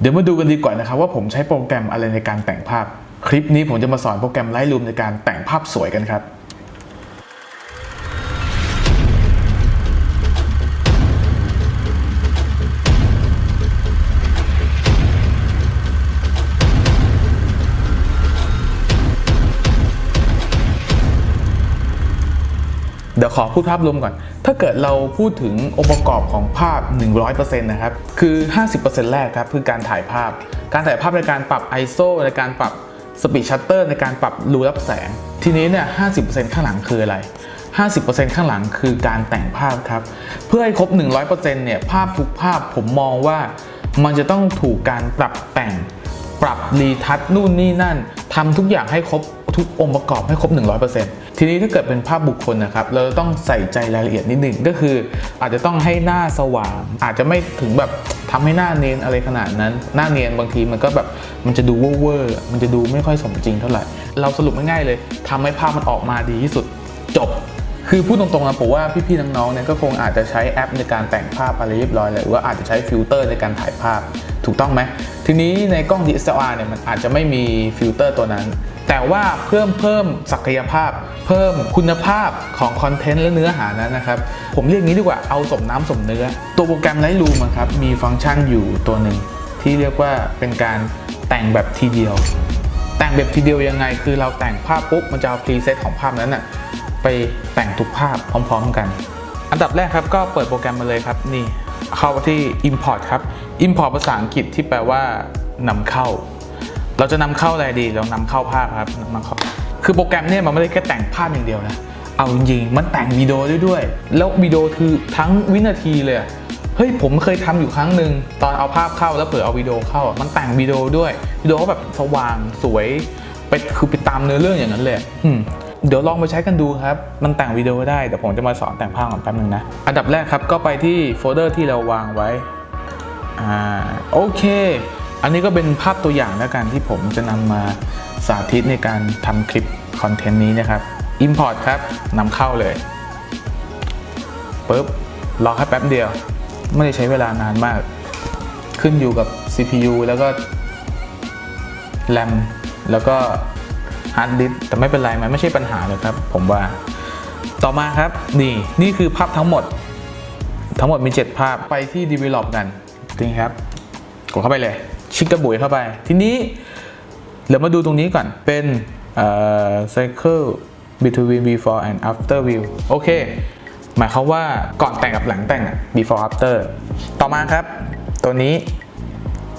เดี๋ยวมาดูกันดีกว่านะครับว่าผมใช้โปรแกรมอะไรในการแต่งภาพ คลิปนี้ผมจะมาสอนโปรแกรม Lightroom ในการแต่งภาพสวยกันครับ เดี๋ยวขอพูดภาพรวมก่อน ถ้าเกิดเราพูดถึงองค์ประกอบของภาพ 100%นะครับ คือ 50%แรกครับคือการถ่ายภาพ การถ่ายภาพในการปรับ ISO ในการปรับ Speed Shutter ในการปรับรูรับแสง ทีนี้เนี่ย 50%ข้างหลังคืออะไร 50%ข้างหลังคือการแต่งภาพครับ เพื่อให้ครบ 100%เนี่ย ภาพทุกภาพผมมองว่ามันจะต้องถูกการปรับแต่ง ปรับรีทัชนู่นนี่นั่นทำทุกอย่างให้ครบ ทุกองค์ประกอบให้ครบ 100%ทีนี้ถ้าเกิดเป็นภาพบุคคลนะครับ เราต้องใส่ใจรายละเอียดนิดหนึ่งก็คือ อาจจะต้องให้หน้าสว่าง อาจจะไม่ถึงแบบทำให้หน้าเนียนอะไรขนาดนั้น หน้าเนียนบางทีมันก็แบบมันจะดูเวอร์มันจะดูไม่ค่อยสมจริงเท่าไหร่ เราสรุปง่ายๆเลยทำให้ภาพมันออกมาดีที่สุดจบคือพูดตรงๆนะผมว่าพี่ๆน้องๆเนี่ยก็คงอาจจะใช้แอปในการแต่งภาพอะไรเรียบร้อยเลยหรือว่าอาจจะใช้ฟิลเตอร์ในการถ่ายภาพ ถูกต้องไหมทีนี้ในกล้อง DSLR เนี่ยมันอาจจะไม่มีฟิลเตอร์ตัวนั้น แต่ว่าเพิ่มเพิ่มศักยภาพ เพิ่มคุณภาพของคอนเทนต์และเนื้อหานั้นนะครับผมเรียกงี้ดีกว่าเอาสมน้ำสมเนื้อ ตัวโปรแกรม Lightroom ครับมีฟังก์ชันอยู่ตัวหนึ่งที่เรียกว่าเป็นการแต่งแบบทีเดียว แต่งแบบทีเดียวยังไง คือเราแต่งภาพปุ๊บมันจะเอาพรีเซตของภาพนั้นน่ะไปแต่งทุกภาพพร้อม ๆ กัน อันดับแรกครับก็เปิดโปรแกรมมาเลยครับนี่ เข้าที่ Import ครับ Import ภาษาอังกฤษที่แปลว่านำเข้า เราจะนำเข้าอะไรดี เรานำเข้าภาพครับนำเข้าคือโปรแกรมเนี่ยมันไม่ได้แค่แต่งภาพอย่างเดียวนะ เอาจริงๆมันแต่งวิดีโอด้ด้วย แล้ววิดีโอคือทั้งวินาทีเลยเฮ้ยผมเคยทำอยู่ครั้งหนึ่งตอนเอาภาพเข้าแล้วเผื่อเอาวิดีโอเข้า มันแต่งวิดีโอด้วยวิดีโอก็แบบสว่างสวยไปคือไปตามเนื้อเรื่องอย่างนั้นเลยอืม เดี๋ยวลองไปใช้กันดูครับ มันแต่งวิดีโอได้แต่ผมจะมาสอนแต่งภาพก่อนแป๊บนึงนะ อันดับแรกครับก็ไปที่โฟลเดอร์ที่เราวางไว้อ่าโอเค อันนี้ก็เป็นภาพตัวอย่างแล้วกันที่ผมจะนำมาสาธิตในการทำคลิปคอนเทนต์นี้นะครับ Import ครับนำเข้าเลยปุ๊บรอแค่แป๊บเดียว ไม่ได้ใช้เวลานานมาก ขึ้นอยู่กับ CPU แล้วก็ RAM แล้วก็ ฮาร์ดดิสก์แต่ไม่เป็นไรมันไม่ใช่ปัญหาเลยครับ ผมว่าต่อมาครับ นี่ นี่คือภาพทั้งหมด ทั้งหมดมี 7 ภาพไปที่ Develop กันจริงครับ กดเข้าไปเลย ชิคกระบุยเข้าไป ทีนี้เดี๋ยวมาดูตรงนี้ก่อนเป็นเอ่อ cycle between before and after view โอเค หมายความว่าก่อนแต่งกับหลังแต่งอะ before after ต่อมาครับ ตัวนี้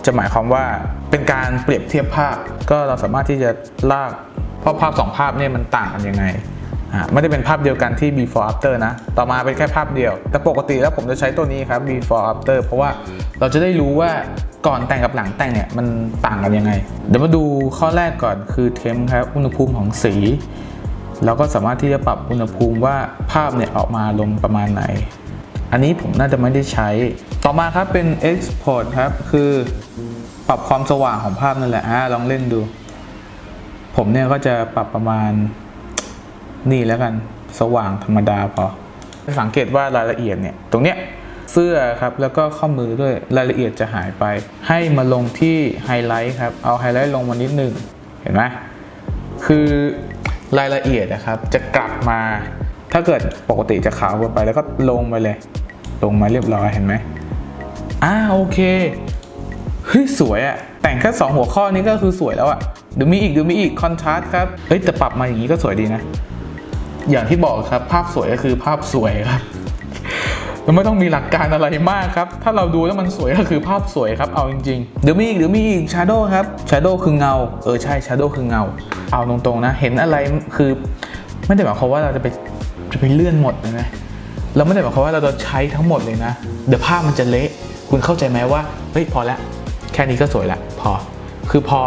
จะหมายความว่าเป็นการเปรียบเทียบภาพ ก็เราสามารถที่จะลากเพราะภาพสองภาพเนี่ยมันต่างกันยังไงไม่ได้เป็นภาพเดียวกันที่ before after นะ ต่อมาเป็นแค่ภาพเดียว แต่ปกติแล้วผมจะใช้ตัวนี้ครับ before after เพราะว่าเราจะได้รู้ว่าก่อนแต่งกับหลังแต่งเนี่ยมันต่างกันยังไง เดี๋ยวมาดูข้อแรกก่อนคือ temp ครับ อุณหภูมิของสี เราก็สามารถที่จะปรับอุณหภูมิว่าภาพเนี่ยออกมาลงประมาณไหน อันนี้ผมน่าจะไม่ได้ใช้ ต่อมาครับเป็น export ครับ คือ ปรับความสว่างของภาพนั่นแหละอะลองเล่นดู ผมเนี่ยก็จะปรับประมาณนี่แล้วกันสว่างธรรมดาพอสังเกตว่ารายละเอียดเนี่ย ตรงเนี้ยเสื้อครับแล้วก็ข้อมือด้วยรายละเอียดจะหายไป ให้มาลงที่ไฮไลท์ครับ เอาไฮไลท์ลงมานิดนึงเห็นไหมคือรายละเอียดนะครับ จะกลับมา ถ้าเกิดปกติจะขาวเกินไปแล้วก็ลงไปเลย ลงมาเรียบร้อยเห็นไหมอ่าโอเค เฮ้ยสวยอะแต่งแค่สองหัวข้อนี้ก็คือสวยแล้วอะเดี๋ยวมีอีกเดี๋ยวมีอีกคอนทราสต์ครับเฮ้ยแต่ปรับมาอย่างนี้ก็สวยดีนะ อย่างที่บอกครับ ภาพสวยก็คือภาพสวยครับไม่ต้องมีหลักการอะไรมากครับ ถ้าเราดูแล้วมันสวยก็คือภาพสวยครับ เอาจริงๆ เดี๋ยวมีอีกเดี๋ยวมีอีก Shadow ครับ Shadow คือเงา เออใช่ Shadow คือเงา เอาตรงๆนะ เห็นอะไรคือ ไม่ได้หมายความว่าเราจะไปจะไปเลื่อนหมดนะนะเราไม่ได้หมายความว่าเราจะใช้ทั้งหมดเลยนะ เดี๋ยวภาพมันจะเละ คุณเข้าใจไหมว่า เฮ้ยพอแล้ว แค่นี้ก็สวยละพอ คือพอ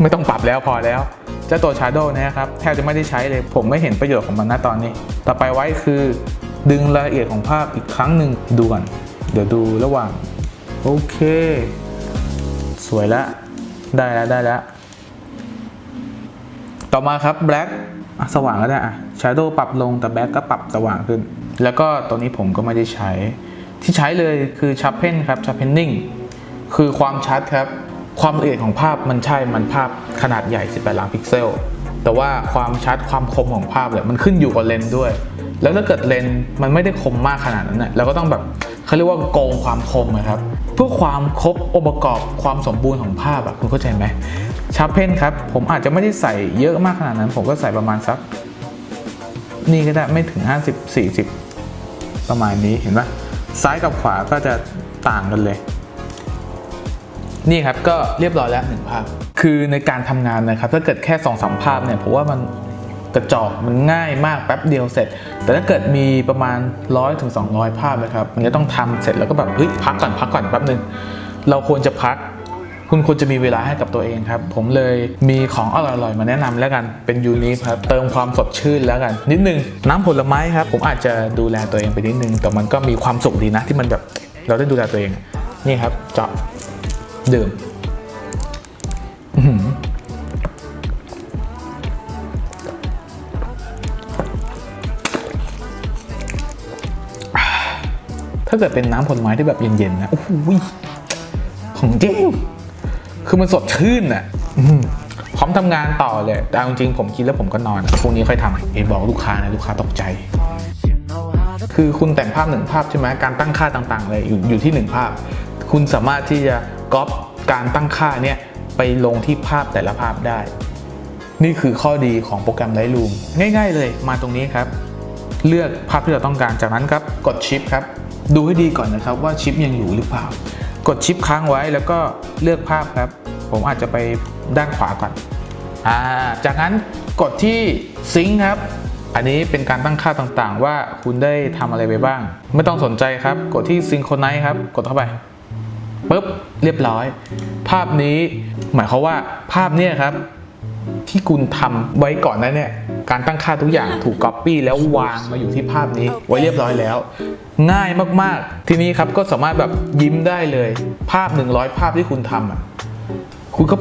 ไม่ต้องปรับแล้วพอแล้วเจ้าตัว Shadow เนะครับแทบจะไม่ได้ใช้เลยผมไม่เห็นประโยชน์ของมันนะตอนนี้ ต่อไปไว้คือดึงรายละเอียดของภาพอีกครั้งหนึ่งดูก่อนเดี๋ยวดูระหว่าง โอเค สวยละได้แล้วได้แล้ว ต่อมาครับ black สว่างก็ได้อะ shadow ปรับลงแต่ black ก็ปรับสว่างขึ้น แล้วก็ตัวนี้ผมก็ไม่ได้ใช้ ที่ใช้เลยคือ sharpen ครับ sharpening คือความชัดครับ ความละเอียดของภาพมันใช่ มันภาพขนาดใหญ่ 18 ล้านพิกเซล แต่ว่าความชัดความคมของภาพเนี่ยมันขึ้นอยู่กับเลนส์ด้วย แล้วถ้าเกิดเลนส์มันไม่ได้คมมากขนาดนั้นเนี่ยเราก็ต้องแบบเขาเรียกว่าโกงความคมนะครับ เพื่อความครบองค์ประกอบความสมบูรณ์ของภาพอะคุณเข้าใจไหมชาร์เพนครับ ผมอาจจะไม่ได้ใส่เยอะมากขนาดนั้น ผมก็ใส่ประมาณสัก นี่ก็ได้ไม่ถึง 50 40 ประมาณนี้เห็นปะซ้ายกับขวาก็จะต่างกันเลย นี่ครับก็เรียบร้อยแล้วหนึ่งภาพ คือในการทำงานนะครับถ้าเกิดแค่2อสภาพเนี่ยผมว่ามันกระจอกมันง่ายมากแป๊บเดียวเสร็จ แต่ถ้าเกิดมีประมาณ 100-200ถึง200ภาพนะครับ มันจะต้องทำเสร็จแล้วก็แบบเฮ้ยพักก่อนพักก่อนแป๊บนึงเราควรจะพัก คุณควรจะมีเวลาให้กับตัวเองครับ ผมเลยมีของอร่อยๆมาแนะนำแล้วกันเป็นยูนิคครับเติมความสดชื่นแล้วกัน นิดนึงน้ำผลไม้ครับ ผมอาจจะดูแลตัวเองไปนิดนึง แต่มันก็มีความสุขดีนะที่มันแบบเราได้ดูแลตัวเอง นี่ครับเจาะ ดื่มถ้าเกิดเป็นน้ำผลไม้ที่แบบเย็นๆนะโอ้โหของจริง คือมันสดชื่นอะพร้อมทำงานต่อเลย แต่เอาจริงๆผมกินแล้วผมก็นอนพรุ่งนี้ค่อยทำเอ็บอกลูกค้านะลูกค้าตกใจ คือคุณแต่งภาพหนึ่งภาพใช่ไหมการตั้งค่าต่างๆเลยอยู่อยู่ที่หนึ่งภาพ คุณสามารถที่จะ ก๊อปการตั้งค่าเนี่ยไปลงที่ภาพแต่ละภาพได้ นี่คือข้อดีของโปรแกรม Lightroom ง่ายๆเลยมาตรงนี้ครับ เลือกภาพที่เราต้องการจากนั้นครับกดชิปครับดูให้ดีก่อนนะครับว่าชิปยังอยู่หรือเปล่า กดชิปค้างไว้แล้วก็เลือกภาพครับ ผมอาจจะไปด้านขวาก่อนอ่าจากนั้นกดที่ซิงครับ อันนี้เป็นการตั้งค่าต่างๆ ว่าคุณได้ทำอะไรไปบ้าง ไม่ต้องสนใจครับ กดที่ซิงโครไนซ์ครับ กดเข้าไป ปุ๊บเรียบร้อย ภาพนี้หมายความว่าภาพเนี่ยครับ ที่คุณทำไว้ก่อนนั้นเนี่ยการตั้งค่าทุกอย่างถูกก๊อปปี้แล้ววางมาอยู่ที่ภาพนี้ ไว้เรียบร้อยแล้ว ง่ายมากๆ ทีนี้ครับก็สามารถแบบยิ้มได้เลย ภาพ 100 ภาพที่คุณทำอะคุณก็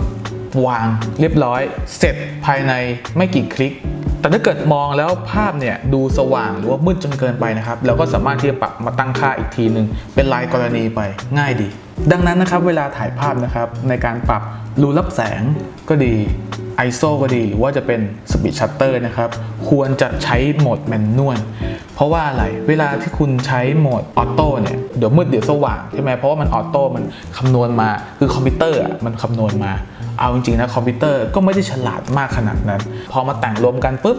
วางเรียบร้อย เสร็จภายในไม่กี่คลิก แต่ถ้าเกิดมองแล้วภาพเนี่ยดูสว่างหรือว่ามืดจนเกินไปนะครับเราก็สามารถที่จะปรับมาตั้งค่าอีกทีหนึ่งเป็นรายกรณีไปง่ายดี ดังนั้นนะครับเวลาถ่ายภาพนะครับในการปรับรูรับแสงก็ดี ISO ก็ดี หรือว่าจะเป็น Speed Shutter นะครับ ควรจะใช้โหมดแมนนวลเพราะว่าอะไร เวลาที่คุณใช้โหมดออโต้เนี่ย เดี๋ยวมืดเดี๋ยวสว่างใช่ไหมเพราะว่ามันออโต้มันคำนวณมา คือคอมพิวเตอร์อะมันคำนวณมา เอาจริงๆนะคอมพิวเตอร์ก็ไม่ได้ฉลาดมากขนาดนั้น พอมาแต่งรวมกันปุ๊บ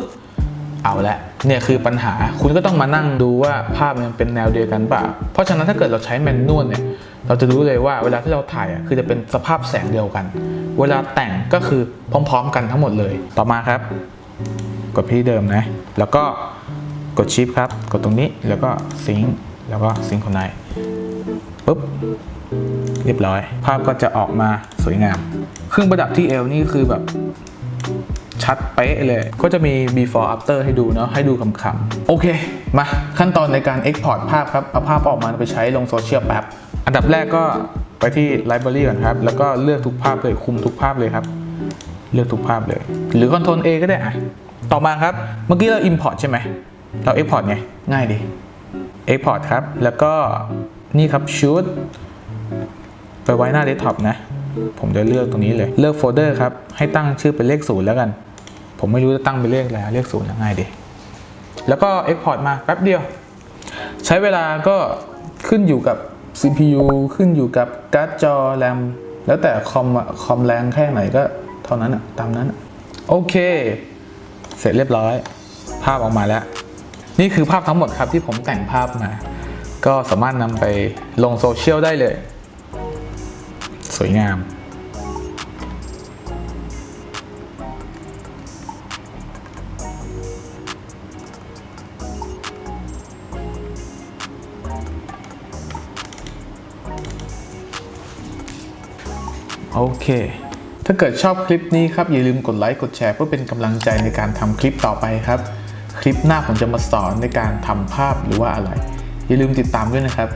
เอาละเนี่ยคือปัญหาคุณก็ต้องมานั่งดูว่าภาพมันเป็นแนวเดียวกันเปล่าเพราะฉะนั้นถ้าเกิดเราใช้แมนนวลเนี่ย เราจะรู้เลยว่าเวลาที่เราถ่ายอะคือจะเป็นสภาพแสงเดียวกัน เวลาแต่งก็คือพร้อม ๆ กันทั้งหมดเลย ต่อมาครับ กดที่เดิมนะ แล้วก็กดชิปครับ กดตรงนี้แล้วก็ซิงค์แล้วก็ซิงค์คนไหนปุ๊บเรียบร้อย ภาพก็จะออกมาสวยงาม เครื่องประดับที่เอวนี่คือแบบชัดเป๊ะเลย ก็จะมี before after ให้ดูเนาะ ให้ดูคำๆ โอเค มา ขั้นตอนในการ export ภาพครับ เอาภาพออกมาไปใช้ลงโซเชียลแป๊บ อันดับแรกก็ไปที่ library ก่อนครับ แล้วก็เลือกทุกภาพเลย คุมทุกภาพเลยครับ เลือกทุกภาพเลย หรือ Ctrl A ก็ได้อะต่อมาครับ เมื่อกี้เรา import ใช่ไหม เรา export ไง ง่ายดี export ครับ แล้วก็นี่ครับ shoot ไปไว้หน้าเดสก์ท็อปนะ ผมจะเลือกตรงนี้เลย เลือกโฟลเดอร์ครับ ให้ตั้งชื่อเป็นเลขศูนย์แล้วกัน ผมไม่รู้จะตั้งเป็นเลขอะไรเลขศูนย์ยังไงดี แล้วก็ Export มาแป๊บเดียว ใช้เวลาก็ขึ้นอยู่กับ CPU ขึ้นอยู่กับการ์ดจอแรมแล้วแต่คอมคอมแรงแค่ไหนก็เท่านั้นอะตามนั้นอะโอเค เสร็จเรียบร้อย ภาพออกมาแล้ว นี่คือภาพทั้งหมดครับที่ผมแต่งภาพมา ก็สามารถนำไปลงโซเชียลได้เลย สวยงาม โอเค ถ้าเกิดชอบคลิปนี้ครับ อย่าลืมกดไลค์กดแชร์เพื่อเป็นกำลังใจในการทำคลิปต่อไปครับ คลิปหน้าผมจะมาสอนในการทำภาพหรือว่าอะไร อย่าลืมติดตามด้วยนะครับ